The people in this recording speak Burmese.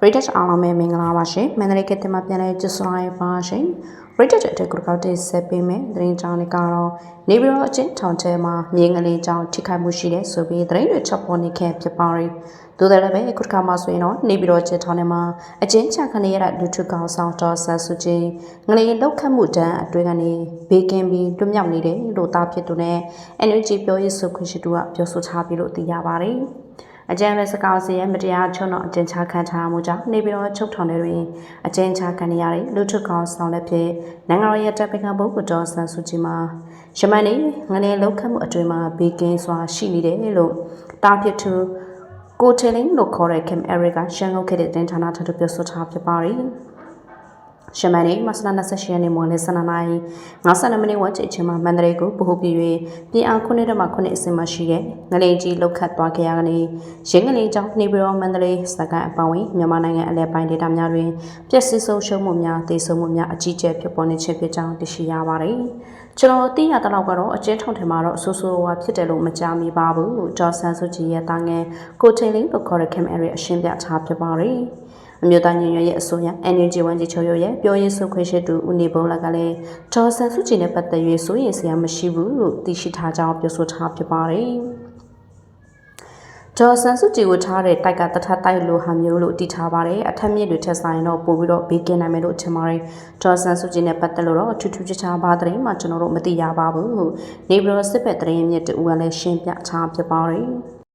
British အားလုံးပဲမင်္ဂလာပါရှင်မန္တလေးကတမပြန်လဲကျစလိုက်ပါရှင် British အတက်ကူကောက်တဲ့ဆက်ပေးမယ်သတင်းကြောင်းတွေကတော့နေပြည်တော်အချင်းထောင်ထဲမှာမြေငလေးကြောင်းထိခိုက်မှုရှိတဲ့ဆိုပြီးသတင်းတွေချက်ပေါ်နေခဲ့ဖြစ်ပါရီသို့တယ်လည်းပဲအခုတစ်ခါမှဆိုရင်တော့နေပြည်တော်ချင်းထောင်ထဲမှာအချင်းချခနေရတဲ့လူထုကောင်ဆောင်တော်ဆတ်စုချင်းငလေးလောက်ခတ်မှုတန်းအတွင်းကနေဘေးကင်းပြီးတွမြောက်နေတယ်လို့တာဖြစ်သူနဲ့ NUG ပြောရေးဆိုခွင့်ရှိသူကပြောဆိုထားပြီလို့သိရပါတယ် အကြံပဲစကားစီရဲ့မတရားချုံတော့အကျဉ်းချခံထားမှုကြောင့်နေပြည်တော်ချုပ်ထောင်ထဲတွင်အကျဉ်းချခံရတဲ့လူထုကောင်ဆောင်လက်ဖြစ်နိုင်ငံတော်ရဲ့တပ်ပကပုဂ္ဂိုလ်တော်ဆန်စုကြည်မှာရမန်နေငနေလောက်ခတ်မှုအတွင်မှာဘေကင်းစွာရှိနေတယ်လို့တာဖြစ်သူကိုထေလင်းလို့ခေါ်တဲ့ Kim Eric ကရှန်ကုန်ခေတ်တဲ့တင်ဌာနထပ်ပြောဆိုထားဖြစ်ပါတယ် ရှမန်နေမဆလာ28ရက်နေ့မို့လဲ12နာရီ52မိနစ်ဝန်းကျင်အချိန်မှာမန္တလေးကိုပို့ပြီး၍ပြည်အောင်ခုနှစ်တမခုနှစ်အစင်မှာရှိတဲ့ငလေးကြီးလောက်ခတ်သွားခဲ့ရကနေရင်းငလေးကြောင့်နေပြည်တော်မန္တလေးစကန်အပောင်းဝင်မြန်မာနိုင်ငံအလဲပိုင်းဒေသများတွင်ပျက်စီးဆုံးရှုံးမှုများဒေဆုံးမှုများအကြီးကျယ်ဖြစ်ပေါ်နေခြင်းဖြစ်ကြောင်းသိရှိရပါတယ်ကျွန်တော်သိရတဲ့လောက်ကတော့အကျဉ်းထုံထဲမှာတော့ဆိုးဆိုးဝါးဖြစ်တယ်လို့မကြားမိပါဘူးလို့ဂျော်ဆန်စုကြည်ရဲ့တာငယ်ကိုထိန်လေးလို့ခေါ်တဲ့ Cam Area အရှင်းပြထားဖြစ်ပါတယ် အမျိုးသားညီညွတ်ရေးအစိုးရ NUG ဝန်ကြီးချုပ်ရဲ့ပြောရေးဆိုခွင့်ရှိသူဦးနေဘုံလက်ကလည်းဒေါ်ဆန်စုကြည်နဲ့ပတ်သက်၍စိုးရိမ်စရာမရှိဘူးလို့သိရှိထားကြောင်းပြောဆိုထားဖြစ်ပါတယ်။ဒေါ်ဆန်စုကြည်ကိုထားတဲ့တိုက်ကတထတိုက်လိုဟာမျိုးလို့တည်ထားပါတယ်။အထက်မြစ်တွေထက်ဆိုင်တော့ပို့ပြီးတော့ဘေးကင်းနိုင်မယ်လို့ထင်ပါတယ်။ဒေါ်ဆန်စုကြည်နဲ့ပတ်သက်လို့တော့အထူးထူးခြားခြားဘာသတင်းမှကျွန်တော်တို့မသိရပါဘူး။နေပြည်တော်စစ်ဖက်သတင်းမြစ်တူကလည်းရှင်းပြထားဖြစ်ပါတယ်။